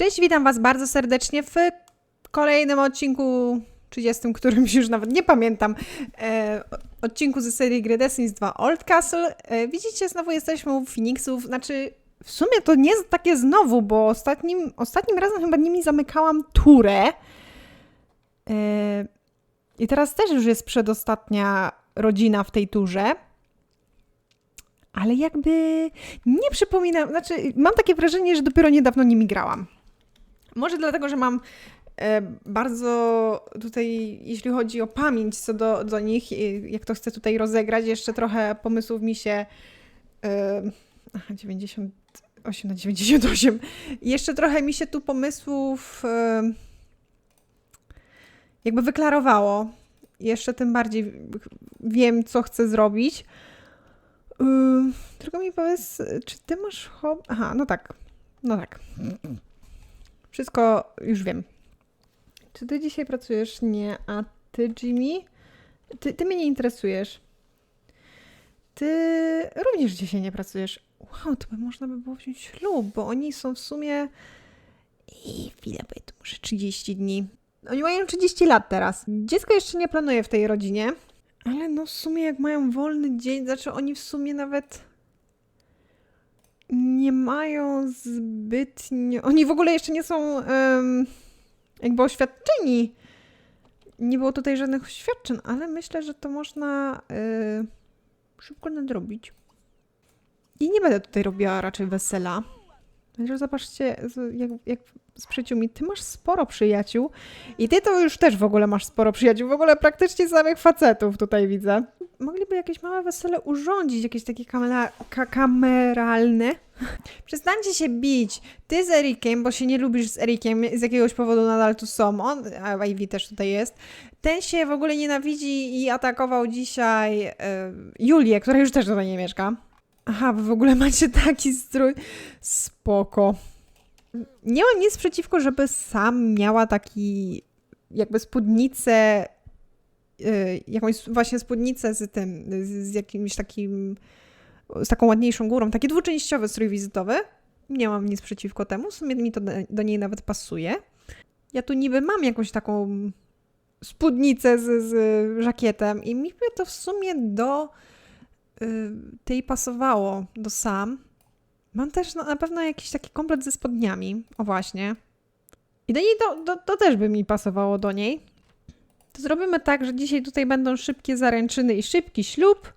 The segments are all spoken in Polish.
Cześć, witam Was bardzo serdecznie w kolejnym odcinku 30, którymś już nawet nie pamiętam, e, odcinku ze serii gry Destiny 2 Old Castle. E, widzicie, znowu jesteśmy u Phoenixów, znaczy w sumie to nie takie znowu, bo ostatnim, ostatnim razem chyba nimi zamykałam turę. E, I teraz też już jest przedostatnia rodzina w tej turze. Ale jakby nie przypominam, znaczy mam takie wrażenie, że dopiero niedawno nimi grałam. Może dlatego, że mam e, bardzo tutaj, jeśli chodzi o pamięć co do, do nich, jak to chcę tutaj rozegrać, jeszcze trochę pomysłów mi się. E, aha, 98 na 98. Jeszcze trochę mi się tu pomysłów e, jakby wyklarowało. Jeszcze tym bardziej wiem, co chcę zrobić. Tylko mi powiedz, czy ty masz? Aha, no tak. No tak. Wszystko już wiem. Czy ty dzisiaj pracujesz? Nie. A ty, Jimmy? Ty, ty mnie nie interesujesz. Ty również dzisiaj nie pracujesz. Wow, to by można by było wziąć ślub, bo oni są w sumie... I chwilę, bo muszę 30 dni. Oni mają 30 lat teraz. Dziecko jeszcze nie planuje w tej rodzinie. Ale no w sumie jak mają wolny dzień, znaczy oni w sumie nawet nie mają zbytnio. Oni w ogóle jeszcze nie są em, jakby oświadczeni. Nie było tutaj żadnych oświadczeń, ale myślę, że to można y, szybko nadrobić. I nie będę tutaj robiła raczej wesela. Także zobaczcie, jak, jak z przyjaciółmi. Ty masz sporo przyjaciół i ty to już też w ogóle masz sporo przyjaciół. W ogóle praktycznie samych facetów tutaj widzę. Mogliby jakieś małe wesele urządzić, jakieś takie kamera, ka kameralne. Przestańcie się bić. Ty z Erikiem, bo się nie lubisz z Erikiem, z jakiegoś powodu nadal tu są. On, a Ivy też tutaj jest. Ten się w ogóle nienawidzi i atakował dzisiaj e, Julię, która już też tutaj nie mieszka. Aha, wy w ogóle macie taki strój. Spoko. Nie mam nic przeciwko, żeby sam miała taki jakby spódnicę, y, jakąś właśnie spódnicę z tym, z, jakimś takim, z taką ładniejszą górą, taki dwuczęściowy strój wizytowy. Nie mam nic przeciwko temu, w sumie mi to do, do niej nawet pasuje. Ja tu niby mam jakąś taką spódnicę z, z żakietem i mi by to w sumie do y, tej pasowało, do sam. Mam też no, na pewno jakiś taki komplet ze spodniami. O właśnie. I do niej to, to, to też by mi pasowało do niej. To zrobimy tak, że dzisiaj tutaj będą szybkie zaręczyny i szybki ślub.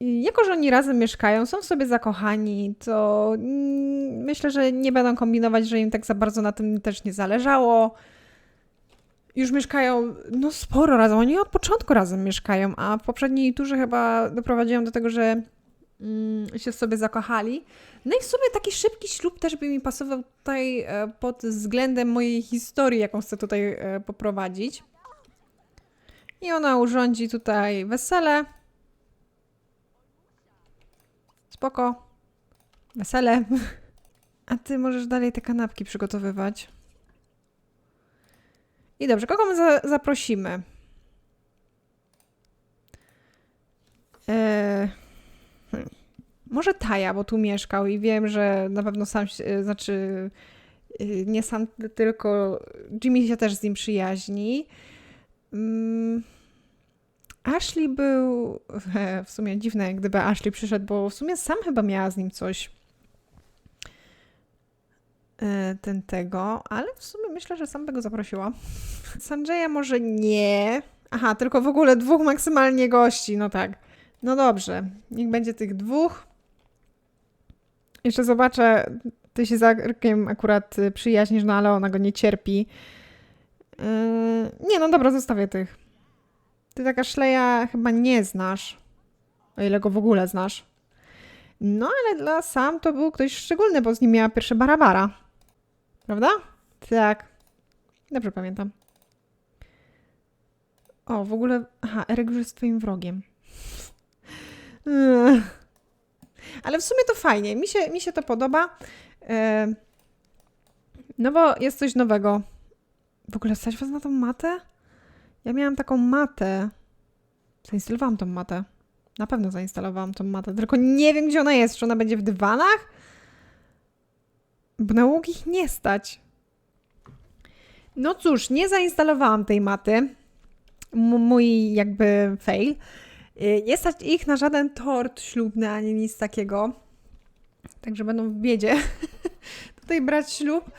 I jako, że oni razem mieszkają, są w sobie zakochani, to mm, myślę, że nie będą kombinować, że im tak za bardzo na tym też nie zależało. Już mieszkają, no sporo razem, oni od początku razem mieszkają, a w poprzedniej turze chyba doprowadziłam do tego, że mm, się sobie zakochali. No i w sumie taki szybki ślub też by mi pasował tutaj e, pod względem mojej historii, jaką chcę tutaj e, poprowadzić. I ona urządzi tutaj wesele. Spoko. Wesele. A ty możesz dalej te kanapki przygotowywać. I dobrze, kogo my za zaprosimy? Eee, hmm. Może Taja, bo tu mieszkał i wiem, że na pewno sam, się- e, znaczy y, nie sam, tylko Jimmy się też z nim przyjaźni. Mm, Ashley był w sumie dziwne, gdyby Ashley przyszedł, bo w sumie sam chyba miała z nim coś e, ten tego, ale w sumie myślę, że sam by go zaprosiła. Sanjaya może nie. Aha, tylko w ogóle dwóch maksymalnie gości, no tak. No dobrze, niech będzie tych dwóch. Jeszcze zobaczę, ty się z Arkiem akurat y, przyjaźnisz, no ale ona go nie cierpi. Yy, nie, no dobra, zostawię tych. Ty taka szleja chyba nie znasz. O ile go w ogóle znasz. No ale dla sam to był ktoś szczególny, bo z nim miała pierwsze barabara. Prawda? Tak. Dobrze pamiętam. O, w ogóle... Aha, Eryk już jest twoim wrogiem. Ale w sumie to fajnie. Mi się, mi się to podoba. E, No bo jest coś nowego. W ogóle stać was na tą matę? Ja miałam taką matę. Zainstalowałam tą matę. Na pewno zainstalowałam tą matę, tylko nie wiem, gdzie ona jest. Czy ona będzie w dywanach? bo na łuk ich nie stać. No cóż, nie zainstalowałam tej maty. M- mój jakby fail. Y, Nie stać ich na żaden tort ślubny ani nic takiego. Także będą w biedzie tutaj brać ślub.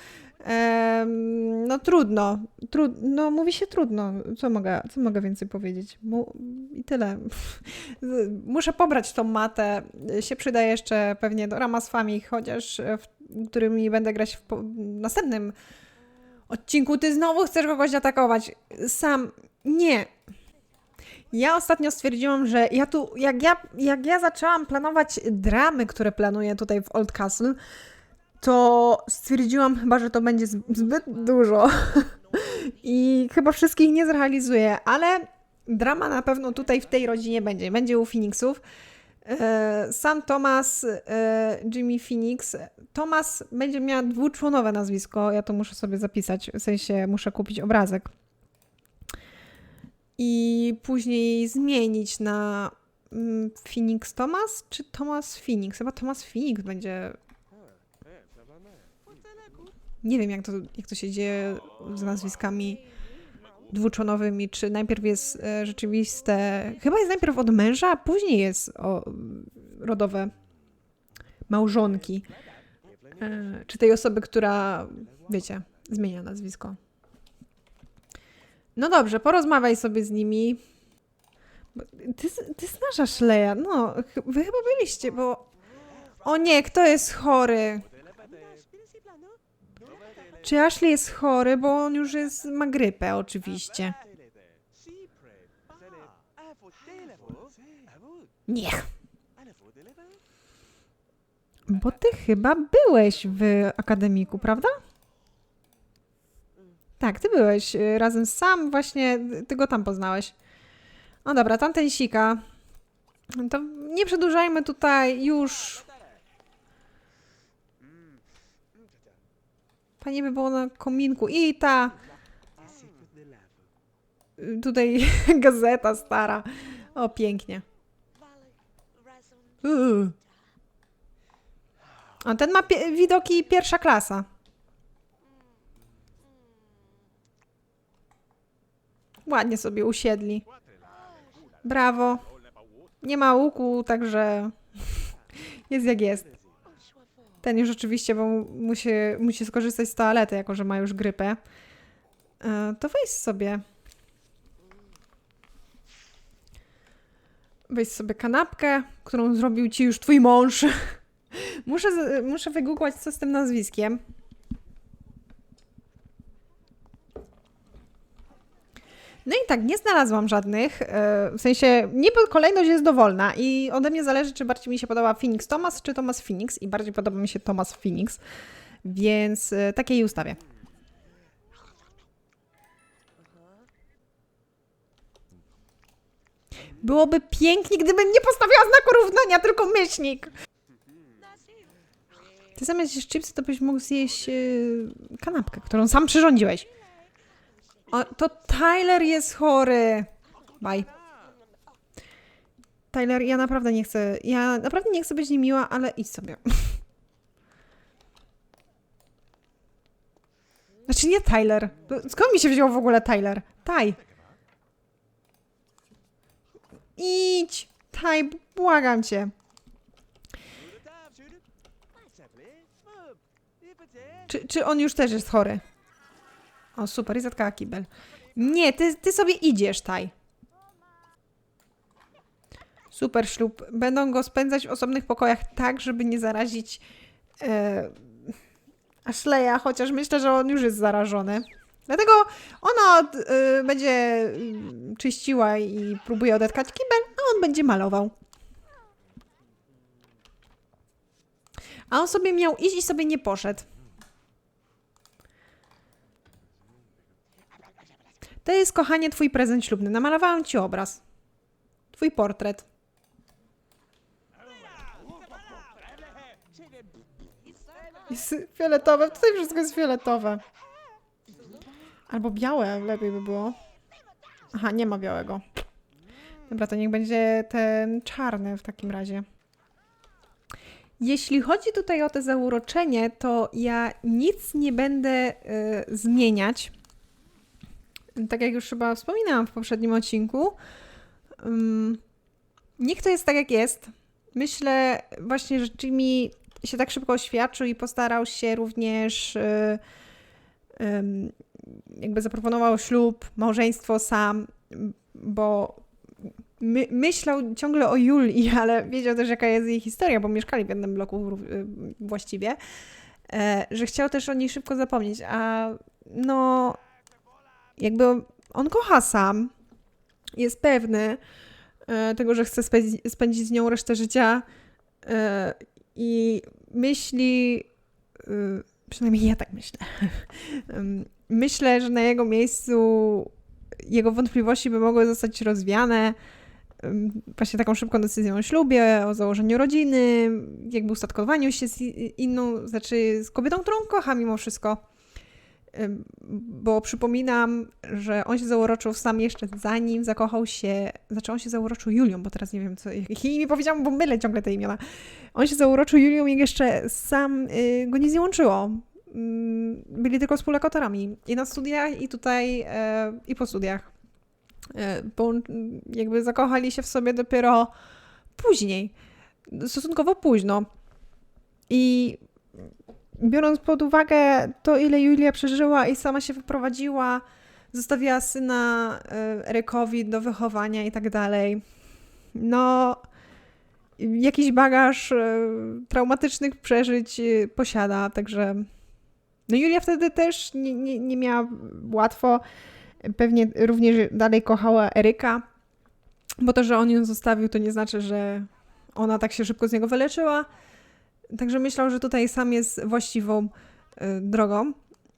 No trudno. Tru, no mówi się trudno. Co mogę, co mogę więcej powiedzieć? Mu, I tyle. Muszę pobrać tą matę. Się przyda jeszcze pewnie do Ramaswami, chociaż w którymi będę grać w następnym odcinku. Ty znowu chcesz kogoś atakować. Sam nie. Ja ostatnio stwierdziłam, że ja tu, jak ja, jak ja zaczęłam planować dramy, które planuję tutaj w Old Castle, to stwierdziłam chyba, że to będzie zbyt dużo. I chyba wszystkich nie zrealizuję, ale drama na pewno tutaj w tej rodzinie będzie. Będzie u Phoenixów. E, Sam Thomas, e, Jimmy Phoenix. Thomas będzie miała dwuczłonowe nazwisko. Ja to muszę sobie zapisać. W sensie muszę kupić obrazek. I później zmienić na mm, Phoenix Thomas czy Thomas Phoenix? Chyba Thomas Phoenix będzie. Nie wiem, jak to, jak to się dzieje z nazwiskami dwuczonowymi, czy najpierw jest e, rzeczywiste. Chyba jest najpierw od męża, a później jest o, rodowe małżonki. E, czy tej osoby, która, wiecie, zmienia nazwisko. No dobrze, porozmawiaj sobie z nimi. Ty, ty znasz Ashleya, no, wy chyba byliście, bo... O nie, kto jest chory? Czy Ashley jest chory, bo on już jest, ma grypę oczywiście. Niech. Bo ty chyba byłeś w akademiku, prawda? Tak, ty byłeś y, razem Sam, właśnie ty go tam poznałeś. No dobra, tamten sika. To nie przedłużajmy tutaj już. Panie by było na kominku. I ta y, tutaj gazeta stara. O, pięknie. A ten ma widoki pierwsza klasa. Ładnie sobie usiedli. Brawo. Nie ma łuku, także jest jak jest. Ten już oczywiście, bo mu- musi, musi skorzystać z toalety, jako że ma już grypę. E, To weź sobie. Weź sobie kanapkę, którą zrobił ci już twój mąż. Muszę, muszę wygooglować, co z tym nazwiskiem. No i tak, nie znalazłam żadnych. e, W sensie, niby kolejność jest dowolna i ode mnie zależy, czy bardziej mi się podoba Phoenix Thomas, czy Thomas Phoenix. I bardziej podoba mi się Thomas Phoenix, więc e, takiej ustawię. Byłoby pięknie, gdybym nie postawiła znaku równania, tylko myślnik. Ty zamiast jeść chipsy, to byś mógł zjeść e, kanapkę, którą sam przyrządziłeś. O, to Tyler jest chory. Bye. Tyler, ja naprawdę nie chcę. Ja naprawdę nie chcę być niemiła, ale idź sobie. Znaczy nie Tyler. Skąd mi się wziął w ogóle Tyler? Taj. Idź. Taj, błagam cię. Czy, czy on już też jest chory? O, super, i zatkała kibel. Nie, ty, ty sobie idziesz, Taj. Super ślub. Będą go spędzać w osobnych pokojach tak, żeby nie zarazić e, Ashleya, chociaż myślę, że on już jest zarażony. Dlatego ona od, e, będzie e, czyściła i próbuje odetkać kibel, a on będzie malował. A on sobie miał iść i sobie nie poszedł. To jest, kochanie, twój prezent ślubny. Namalowałam ci obraz. Twój portret. Jest fioletowe. Tutaj wszystko jest fioletowe. Albo białe lepiej by było. Aha, nie ma białego. Dobra, to niech będzie ten czarny w takim razie. Jeśli chodzi tutaj o to zauroczenie, to ja nic nie będę e, zmieniać. Tak jak już chyba wspominałam w poprzednim odcinku. Niech to jest tak, jak jest. Myślę właśnie, że Jimmy się tak szybko oświadczył i postarał się również em, jakby zaproponował ślub, małżeństwo sam, bo my, myślał ciągle o Julii, ale wiedział też, jaka jest jej historia, bo mieszkali w jednym bloku y, właściwie, e, że chciał też o niej szybko zapomnieć, a no jakby on kocha sam, jest pewny e, tego, że chce spędzi- spędzić z nią resztę życia e, i myśli, y, przynajmniej ja tak myślę, myślę, że na jego miejscu jego wątpliwości by mogły zostać rozwiane właśnie taką szybką decyzją o ślubie, o założeniu rodziny, jakby ustatkowaniu się z inną, znaczy z kobietą, którą kocha mimo wszystko. Bo przypominam, że on się zauroczył sam jeszcze zanim zakochał się, znaczy on się zauroczył Julią, bo teraz nie wiem, co, jakie imię powiedziałam, bo mylę ciągle te imiona. On się zauroczył Julią i jeszcze sam y, go nie złączyło. Mm, Byli tylko współlokatorami. I na studiach, i tutaj, e, i po studiach. E, Bo jakby zakochali się w sobie dopiero później. Stosunkowo późno. I biorąc pod uwagę to, ile Julia przeżyła i sama się wyprowadziła, zostawiła syna Erykowi do wychowania i tak dalej. No, jakiś bagaż e, traumatycznych przeżyć e, posiada, także no Julia wtedy też nie, nie, nie miała łatwo. Pewnie również dalej kochała Eryka, bo to, że on ją zostawił, to nie znaczy, że ona tak się szybko z niego wyleczyła. Także myślał, że tutaj sam jest właściwą y, drogą.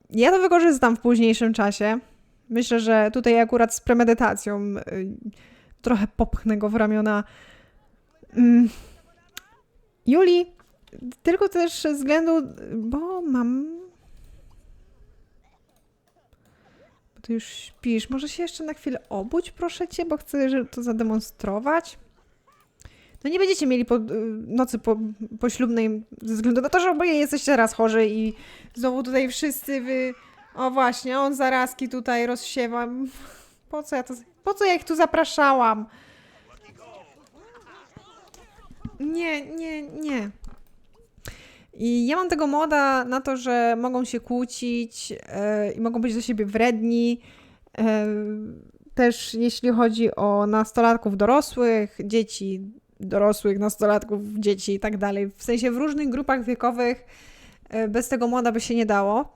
Ja to wykorzystam w późniejszym czasie. Myślę, że tutaj akurat z premedytacją y, trochę popchnę go w ramiona mm, Julii, tylko też ze względu, bo mam Bo ty już śpisz. Może się jeszcze na chwilę obudź, proszę cię, bo chcę to zademonstrować. No nie będziecie mieli po, y, nocy po, poślubnej ze względu na to, że oboje jesteście raz chorzy i znowu tutaj wszyscy wy... O właśnie, on zarazki tutaj rozsiewa. Po co ja to... Po co ja ich tu zapraszałam? Nie, nie, nie. I ja mam tego moda na to, że mogą się kłócić e, i mogą być do siebie wredni. E, też jeśli chodzi o nastolatków dorosłych, dzieci dorosłych, nastolatków, dzieci i tak dalej. W sensie w różnych grupach wiekowych e, bez tego moda by się nie dało.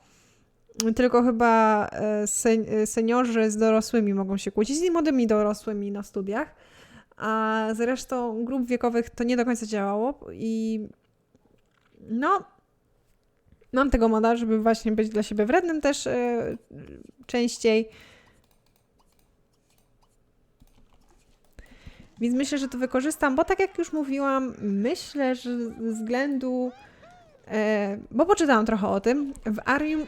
Tylko chyba e, sen, e, seniorzy z dorosłymi mogą się kłócić, z młodymi dorosłymi na studiach. A z resztą grup wiekowych to nie do końca działało i no, mam tego moda, żeby właśnie być dla siebie wrednym też częściej. Więc myślę, że to wykorzystam, bo tak jak już mówiłam, myślę, że ze względu, e, bo poczytałam trochę o tym, w Arium,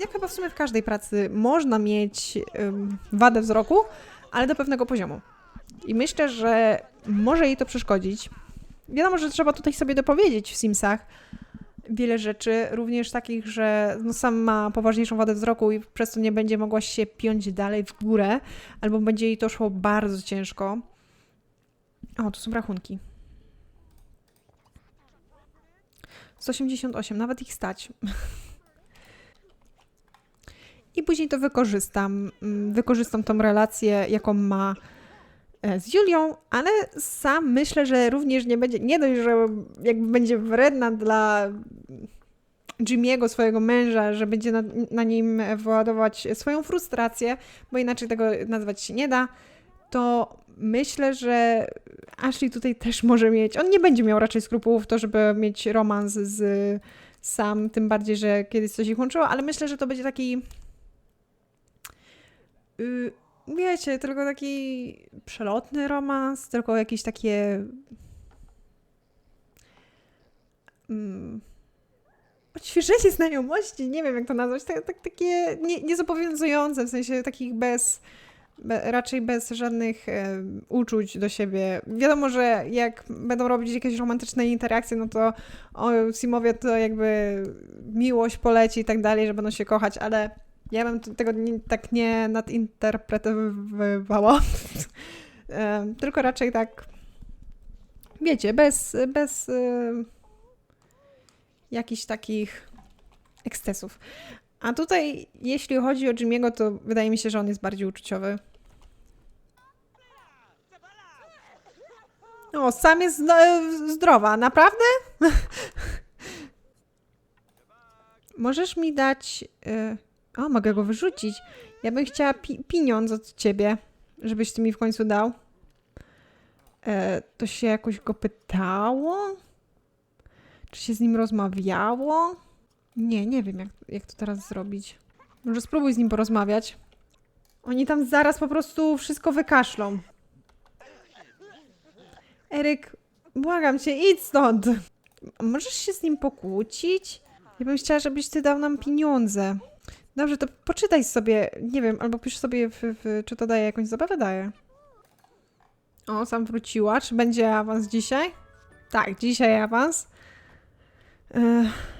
jak chyba w sumie w każdej pracy, można mieć em, wadę wzroku, ale do pewnego poziomu. I myślę, że może jej to przeszkodzić. Wiadomo, że trzeba tutaj sobie dopowiedzieć w Simsach wiele rzeczy, również takich, że no sam ma poważniejszą wadę wzroku i przez to nie będzie mogła się piąć dalej w górę, albo będzie jej to szło bardzo ciężko. O, tu są rachunki. 188, nawet ich stać. I później to wykorzystam. mm, Wykorzystam tą relację, jaką ma e, z Julią, ale sam myślę, że również nie będzie, nie dość, że jakby będzie wredna dla Jimmy'ego, swojego męża, że będzie na, na nim wyładować swoją frustrację, bo inaczej tego nazwać się nie da, to myślę, że Ashley tutaj też może mieć, on nie będzie miał raczej skrupułów to, żeby mieć romans z sam, tym bardziej, że kiedyś coś ich łączyło, ale myślę, że to będzie taki y, wiecie, tylko taki przelotny romans, tylko jakieś takie mm, odświeżenie znajomości, nie wiem jak to nazwać, tak, tak, takie nie, niezobowiązujące, w sensie takich bez Be, raczej bez żadnych e, uczuć do siebie. Wiadomo, że jak będą robić jakieś romantyczne interakcje, no to o Simowie to jakby miłość poleci i tak dalej, że będą się kochać, ale ja bym tego nie, tak nie nadinterpretowywała. E, Tylko raczej tak, wiecie, bez, bez e, jakichś takich ekscesów. A tutaj, jeśli chodzi o Jimmy'ego, to wydaje mi się, że on jest bardziej uczuciowy. O, sam jest zdo- zdrowa, naprawdę? Możesz mi dać. y, O, mogę go wyrzucić. Ja bym chciała pi- pieniądz od ciebie, żebyś ty mi w końcu dał. E, to się jakoś go pytało? Czy się z nim rozmawiało? Nie, nie wiem, jak, jak to teraz zrobić. Może spróbuj z nim porozmawiać. Oni tam zaraz po prostu wszystko wykaszlą. Eryk, błagam cię, idź stąd. Możesz się z nim pokłócić? Ja bym chciała, żebyś ty dał nam pieniądze. Dobrze, to poczytaj sobie, nie wiem, albo pisz sobie, w, w, czy to daje jakąś zabawę? Daje. O, sam wróciła. Czy będzie awans dzisiaj? Tak, dzisiaj awans. Ech.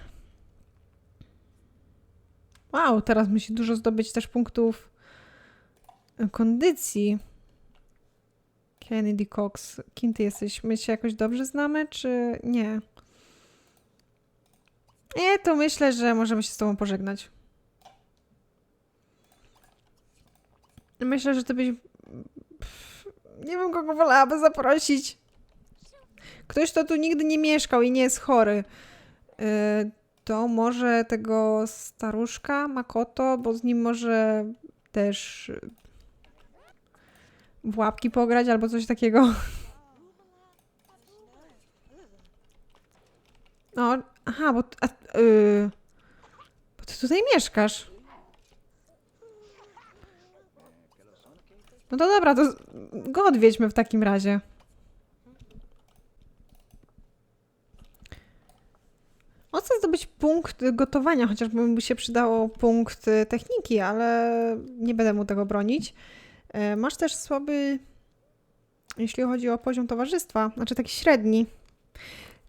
Wow, teraz musi dużo zdobyć też punktów kondycji. Kennedy Cox, kim ty jesteś? My się jakoś dobrze znamy, czy nie? Nie, to myślę, że możemy się z tobą pożegnać. Myślę, że ty byś... Nie wiem, kogo wolałaby zaprosić. Ktoś, kto tu nigdy nie mieszkał i nie jest chory. Yy, to może tego staruszka Makoto, bo z nim może też w łapki pograć albo coś takiego. No, aha, bo, a, y, bo ty tutaj mieszkasz. No to dobra, to go odwiedźmy w takim razie. Zdobyć punkt gotowania, chociaż by się przydało punkt y, techniki, ale nie będę mu tego bronić. E, Masz też słaby, jeśli chodzi o poziom towarzystwa, znaczy taki średni.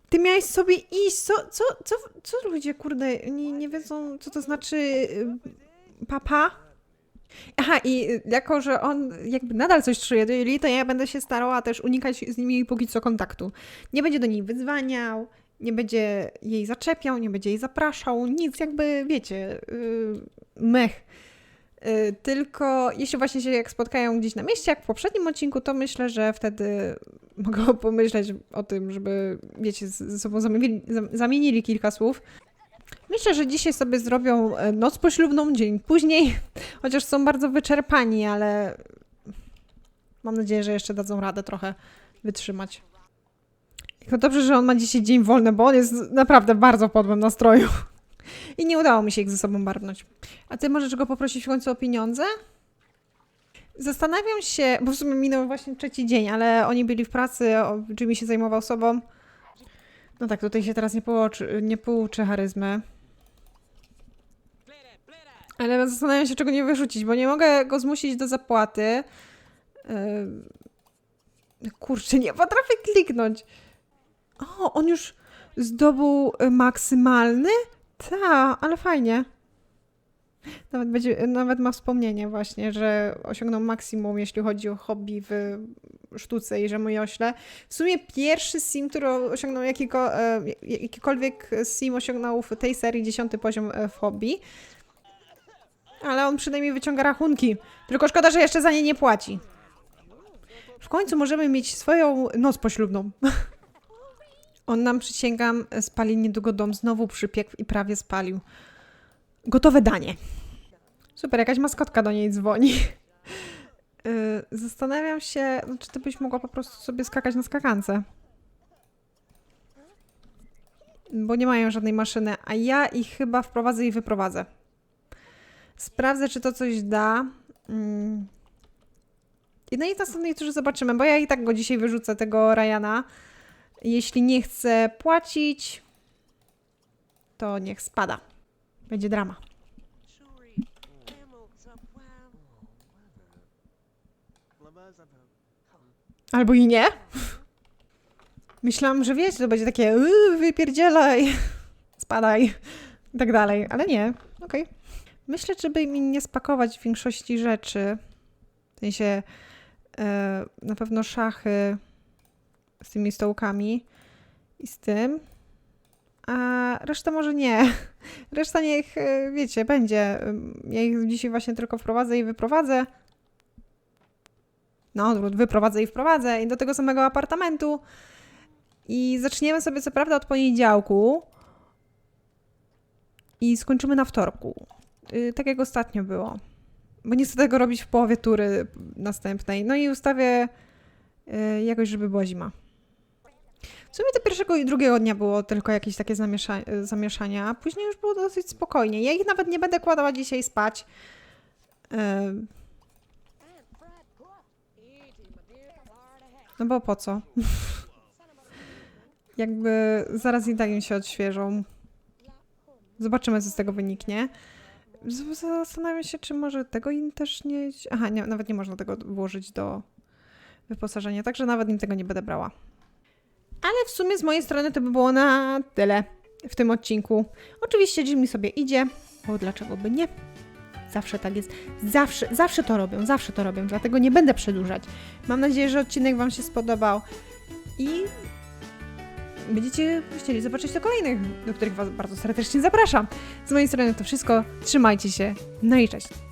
Ty miałeś sobie iść, co, co, co, co ludzie, kurde, nie, nie wiedzą, co to znaczy y, papa? Aha, i jako, że on jakby nadal coś czuje do Julii, to ja będę się starała też unikać z nimi póki co kontaktu. Nie będzie do niej wyzwaniał, nie będzie jej zaczepiał, nie będzie jej zapraszał, nic jakby, wiecie, yy, mech. Yy, tylko jeśli właśnie się jak spotkają gdzieś na mieście, jak w poprzednim odcinku, to myślę, że wtedy mogą pomyśleć o tym, żeby, wiecie, ze sobą zamienili, zam- zamienili kilka słów. Myślę, że dzisiaj sobie zrobią e, noc poślubną, dzień później, chociaż są bardzo wyczerpani, ale mam nadzieję, że jeszcze dadzą radę trochę wytrzymać. Tylko dobrze, że on ma dzisiaj dzień wolny, bo on jest naprawdę bardzo podłym nastroju. I nie udało mi się ich ze sobą barwnąć. A ty możesz go poprosić w końcu o pieniądze? Zastanawiam się, bo w sumie minął właśnie trzeci dzień, ale oni byli w pracy, Jimmy się zajmował sobą. No tak, tutaj się teraz nie, pouczy, nie pouczy charyzmy. Ale zastanawiam się, czego nie wyrzucić, bo nie mogę go zmusić do zapłaty. Kurczę, nie potrafię kliknąć. O, on już zdobył y, maksymalny? Ta, ale fajnie. Nawet, będzie, nawet ma wspomnienie właśnie, że osiągnął maksimum, jeśli chodzi o hobby w sztuce i rzemiośle. W sumie pierwszy sim, który osiągnął jakiko, e, jakikolwiek sim osiągnął w tej serii dziesiąty poziom e, w hobby. Ale on przynajmniej wyciąga rachunki. Tylko szkoda, że jeszcze za nie nie płaci. W końcu możemy mieć swoją noc poślubną. On nam, przysięgam, spali niedługo dom, znowu przypiekł i prawie spalił. Gotowe danie. Super, jakaś maskotka do niej dzwoni. Yy, Zastanawiam się, no, czy ty byś mogła po prostu sobie skakać na skakance. Bo nie mają żadnej maszyny, a ja ich chyba wprowadzę i wyprowadzę. Sprawdzę, czy to coś da. Mm. I no i następnej turze zobaczymy, bo ja i tak go dzisiaj wyrzucę, tego Ryana. Jeśli nie chce płacić, to niech spada. Będzie drama. Albo i nie. Myślałam, że wiecie, to będzie takie yy, wypierdzielaj, spadaj i tak dalej, ale nie. Okej. Myślę, żeby mi nie spakować większości rzeczy, w sensie e, na pewno szachy z tymi stołkami i z tym, a reszta może nie. Reszta niech, e, wiecie, będzie. Ja ich dzisiaj właśnie tylko wprowadzę i wyprowadzę. No, odwrót, wyprowadzę i wprowadzę i do tego samego apartamentu. I zaczniemy sobie co prawda od poniedziałku i skończymy na wtorku. Yy, tak jak ostatnio było. Bo nie chcę tego robić w połowie tury następnej. No i ustawię yy, jakoś, żeby była zima. W sumie do pierwszego i drugiego dnia było tylko jakieś takie zamiesza- zamieszania, a później już było dosyć spokojnie. Ja ich nawet nie będę kładła dzisiaj spać. No bo po co? Jakby zaraz i tak im się odświeżą. Zobaczymy, co z tego wyniknie. Zastanawiam się, czy może tego im też nie... Aha, nie, nawet nie można tego włożyć do wyposażenia, także nawet im tego nie będę brała. Ale w sumie z mojej strony to by było na tyle w tym odcinku. Oczywiście Jimmy sobie idzie, bo dlaczego by nie? Zawsze tak jest. Zawsze, zawsze to robią, zawsze to robią, dlatego nie będę przedłużać. Mam nadzieję, że odcinek Wam się spodobał i będziecie chcieli zobaczyć do kolejnych, do których Was bardzo serdecznie zapraszam. Z mojej strony to wszystko. Trzymajcie się. No i cześć.